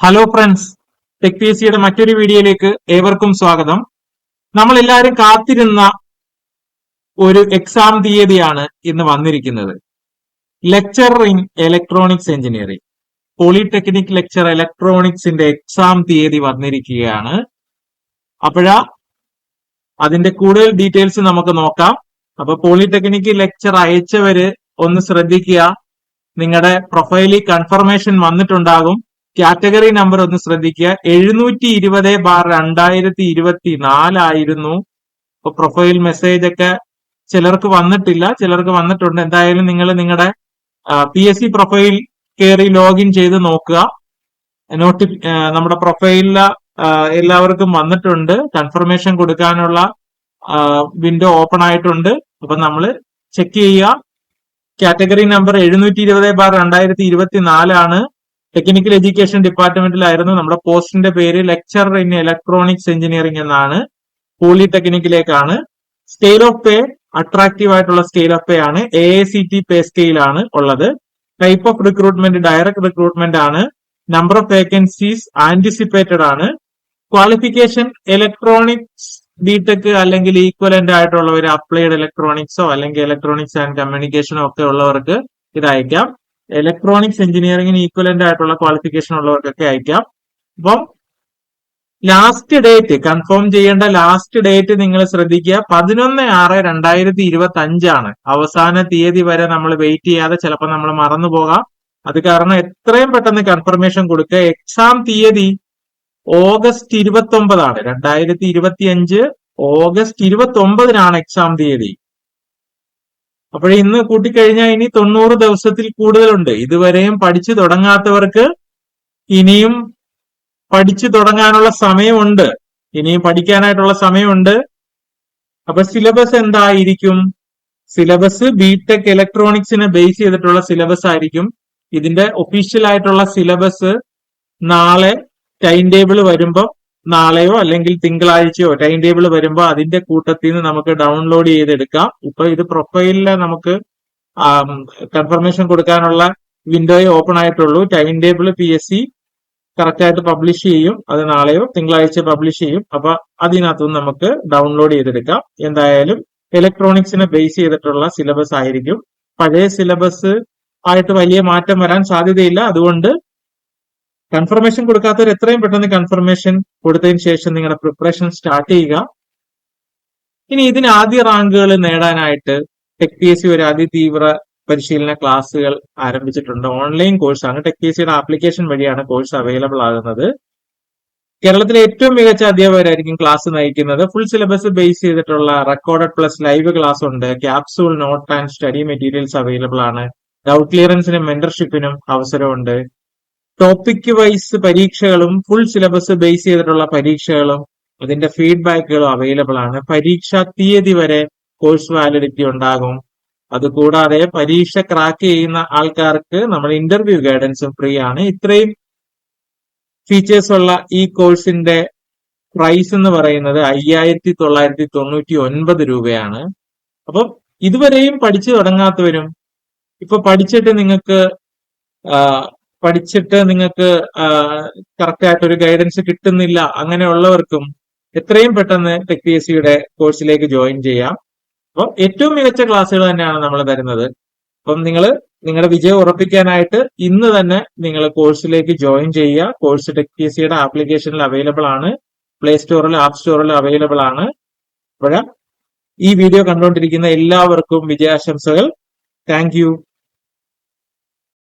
Hello friends tech P S സിയുടെ മറ്റൊരു വീഡിയോയിലേക്ക് ഏവർക്കും സ്വാഗതം. നമ്മൾ എല്ലാവരും കാത്തിരുന്ന ഒരു എക്സാം തീയതിയാണ് ഇന്ന് വന്നിരിക്കുന്നത്. Lecture in electronics engineering polytechnic lecture ഇലക്ട്രോണിക്സിന്റെ exam തീയതി വന്നിരിക്കുകയാണ്. അപ്പോഴാ അതിന്റെ കൂടുതൽ ഡീറ്റെയിൽസ് നമുക്ക് നോക്കാം. അപ്പൊ പോളിടെക്നിക് ലെക്ചർ അയച്ചവര് ഒന്ന് ശ്രദ്ധിക്കുക. നിങ്ങളുടെ പ്രൊഫൈലിൽ കൺഫർമേഷൻ വന്നിട്ടുണ്ടാകും. കാറ്റഗറി നമ്പർ ഒന്ന് ശ്രദ്ധിക്കുക. എഴുന്നൂറ്റി ഇരുപത് ബാർ രണ്ടായിരത്തി ഇരുപത്തി നാലായിരുന്നു ഇപ്പൊ പ്രൊഫൈൽ മെസ്സേജ് ഒക്കെ ചിലർക്ക് വന്നിട്ടില്ല. ചിലർക്ക് വന്നിട്ടുണ്ട്. എന്തായാലും നിങ്ങൾ നിങ്ങളുടെ പി എസ് സി പ്രൊഫൈൽ കയറി ലോഗിൻ ചെയ്ത് നോക്കുക. നോട്ടി നമ്മുടെ പ്രൊഫൈലിൽ എല്ലാവർക്കും വന്നിട്ടുണ്ട്. കൺഫർമേഷൻ കൊടുക്കാനുള്ള വിൻഡോ ഓപ്പൺ ആയിട്ടുണ്ട്. അപ്പൊ നമ്മൾ ചെക്ക് ചെയ്യുക. കാറ്റഗറി നമ്പർ എഴുന്നൂറ്റി ഇരുപത് ബാർ രണ്ടായിരത്തി ഇരുപത്തി നാലാണ് ടെക്നിക്കൽ എഡ്യൂക്കേഷൻ ഡിപ്പാർട്ട്മെന്റിലായിരുന്നു നമ്മുടെ പോസ്റ്റിന്റെ പേര്. ലെക്ചറർ ഇൻ ഇലക്ട്രോണിക്സ് എഞ്ചിനീയറിംഗ് എന്നാണ്. പോളിടെക്നിക്കിലേക്കാണ് സ്കെയിൽ ഓഫ് പേ അട്രാക്റ്റീവ് ആയിട്ടുള്ള സ്കെയിൽ ഓഫ് പേ ആണ്. A I C T pay സ്കെയിലാണ് ഉള്ളത്. Type of recruitment direct recruitment ആണ്. നമ്പർ ഓഫ് വേക്കൻസീസ് ആന്റിസിപ്പേറ്റഡ് ആണ്. ക്വാളിഫിക്കേഷൻ ഇലക്ട്രോണിക്സ് ബിടെക് അല്ലെങ്കിൽ ഈക്വലന്റ് ആയിട്ടുള്ളവർ അപ്ലൈഡ് ഇലക്ട്രോണിക്സോ അല്ലെങ്കിൽ ഇലക്ട്രോണിക്സ് ആൻഡ് കമ്മ്യൂണിക്കേഷനോ ഒക്കെ ഉള്ളവർക്ക് ഇത് അയക്കാം. ഇലക്ട്രോണിക്സ് എഞ്ചിനീയറിംഗിന് ഈക്വലന്റ് ആയിട്ടുള്ള ക്വാളിഫിക്കേഷൻ ഉള്ളവർക്കൊക്കെ അയക്കാം അപ്പം ലാസ്റ്റ് ഡേറ്റ് കൺഫേം ചെയ്യേണ്ട ലാസ്റ്റ് ഡേറ്റ് നിങ്ങൾ ശ്രദ്ധിക്കുക. പതിനൊന്ന് ആറ് രണ്ടായിരത്തി ഇരുപത്തി അഞ്ചാണ് അവസാന തീയതി വരെ നമ്മൾ വെയിറ്റ് ചെയ്യാതെ ചിലപ്പോൾ നമ്മൾ മറന്നു പോകാം. അത് കാരണം എത്രയും പെട്ടെന്ന് കൺഫർമേഷൻ കൊടുക്കുക. എക്സാം തീയതി ഓഗസ്റ്റ് ഇരുപത്തി ഒമ്പതാണ് രണ്ടായിരത്തി ഇരുപത്തി അഞ്ച് ഓഗസ്റ്റ് ഇരുപത്തി ഒമ്പതിനാണ് എക്സാം തീയതി. അപ്പോൾ ഇന്ന് കൂട്ടിക്കഴിഞ്ഞാൽ ഇനി തൊണ്ണൂറ് ദിവസത്തിൽ കൂടുതലുണ്ട്. ഇതുവരെയും പഠിച്ചു തുടങ്ങാത്തവർക്ക് ഇനിയും പഠിച്ചു തുടങ്ങാനുള്ള സമയമുണ്ട്. ഇനിയും പഠിക്കാനായിട്ടുള്ള സമയമുണ്ട്. അപ്പൊ സിലബസ് എന്തായിരിക്കും? സിലബസ് ബിടെക് ഇലക്ട്രോണിക്സിനെ ബേസ് ചെയ്തിട്ടുള്ള സിലബസ് ആയിരിക്കും. ഇതിന്റെ ഒഫീഷ്യൽ ആയിട്ടുള്ള സിലബസ് നാളെ ടൈം ടേബിൾ വരുമ്പോൾ നാളെയോ അല്ലെങ്കിൽ തിങ്കളാഴ്ചയോ ടൈം ടേബിൾ വരുമ്പോൾ അതിന്റെ കൂട്ടത്തിൽ നിന്ന് നമുക്ക് ഡൗൺലോഡ് ചെയ്തെടുക്കാം. ഇപ്പൊ ഇത് പ്രൊഫൈലിൽ നമുക്ക് കൺഫർമേഷൻ കൊടുക്കാനുള്ള വിൻഡോയെ ഓപ്പൺ ആയിട്ടുള്ളൂ. Time table P S C correct ആയിട്ട് പബ്ലിഷ് ചെയ്യും. അത് നാളെയോ തിങ്കളാഴ്ച പബ്ലിഷ് ചെയ്യും. അപ്പൊ അതിനകത്തുനിന്ന് നമുക്ക് ഡൗൺലോഡ് ചെയ്തെടുക്കാം. എന്തായാലും ഇലക്ട്രോണിക്സിനെ ബേസ് ചെയ്തിട്ടുള്ള സിലബസ് ആയിരിക്കും. പഴയ സിലബസ് ആയിട്ട് വലിയ മാറ്റം വരാൻ സാധ്യതയില്ല. അതുകൊണ്ട് കൺഫർമേഷൻ കൊടുക്കാത്തവർ എത്രയും പെട്ടെന്ന് കൺഫർമേഷൻ കൊടുത്തതിന് ശേഷം നിങ്ങളുടെ പ്രിപ്പറേഷൻ സ്റ്റാർട്ട് ചെയ്യുക. ഇനി ഇതിന് ആദ്യ റാങ്കുകൾ നേടാനായിട്ട് ടെക് പി എസ് സി ഒരു അതിതീവ്ര പരിശീലന ക്ലാസ്സുകൾ ആരംഭിച്ചിട്ടുണ്ട്. ഓൺലൈൻ കോഴ്സാണ് ടെക് പി എസ് സിയുടെ ആപ്ലിക്കേഷൻ വഴിയാണ് കോഴ്സ് അവൈലബിൾ ആകുന്നത്. കേരളത്തിലെ ഏറ്റവും മികച്ച അധ്യാപകരായിരിക്കും ക്ലാസ് നയിക്കുന്നത്. ഫുൾ സിലബസ് ബേസ് ചെയ്തിട്ടുള്ള റെക്കോർഡഡ് പ്ലസ് ലൈവ് ക്ലാസ് ഉണ്ട്. Capsule note and study materials available ആണ്. ഡൗട്ട് ക്ലിയറൻസിനും മെന്റർഷിപ്പിനും അവസരമുണ്ട്. ടോപ്പിക് വൈസ് പരീക്ഷകളും ഫുൾ സിലബസ് ബേസ് ചെയ്തിട്ടുള്ള പരീക്ഷകളും അതിന്റെ ഫീഡ്ബാക്കുകളും അവൈലബിൾ ആണ്. പരീക്ഷാ തീയതി വരെ കോഴ്സ് വാലിഡിറ്റി ഉണ്ടാകും. അതുകൂടാതെ പരീക്ഷ ക്രാക്ക് ചെയ്യുന്ന ആൾക്കാർക്ക് നമ്മൾ ഇന്റർവ്യൂ ഗൈഡൻസും ഫ്രീ ആണ്. ഇത്രയും ഫീച്ചേഴ്സ് ഉള്ള ഈ കോഴ്സിന്റെ പ്രൈസ് എന്ന് പറയുന്നത് അയ്യായിരത്തി തൊള്ളായിരത്തി തൊണ്ണൂറ്റി ഒൻപത് രൂപയാണ്. അപ്പം ഇതുവരെയും പഠിച്ചു തുടങ്ങാത്തവരും ഇപ്പൊ പഠിച്ചിട്ട് നിങ്ങൾക്ക് പഠിച്ചിട്ട് നിങ്ങൾക്ക് കറക്റ്റ് ആയിട്ട് ഒരു ഗൈഡൻസ് കിട്ടുന്നില്ല അങ്ങനെയുള്ളവർക്കും എത്രയും പെട്ടെന്ന് ടെക് പി എസ് സിയുടെ കോഴ്സിലേക്ക് ജോയിൻ ചെയ്യാം. അപ്പോൾ ഏറ്റവും മികച്ച ക്ലാസ്സുകൾ തന്നെയാണ് നമ്മൾ തരുന്നത്. അപ്പം നിങ്ങൾ നിങ്ങളുടെ വിജയം ഉറപ്പിക്കാനായിട്ട് ഇന്ന് തന്നെ നിങ്ങൾ കോഴ്സിലേക്ക് ജോയിൻ ചെയ്യുക. കോഴ്സ് ടെക് പി എസ് സിയുടെ ആപ്ലിക്കേഷനിൽ അവൈലബിൾ ആണ്. പ്ലേ സ്റ്റോറിൽ ആപ്പ് സ്റ്റോറിൽ അവൈലബിൾ ആണ്. അപ്പോൾ ഈ വീഡിയോ കണ്ടുകൊണ്ടിരിക്കുന്ന എല്ലാവർക്കും വിജയാശംസകൾ. താങ്ക്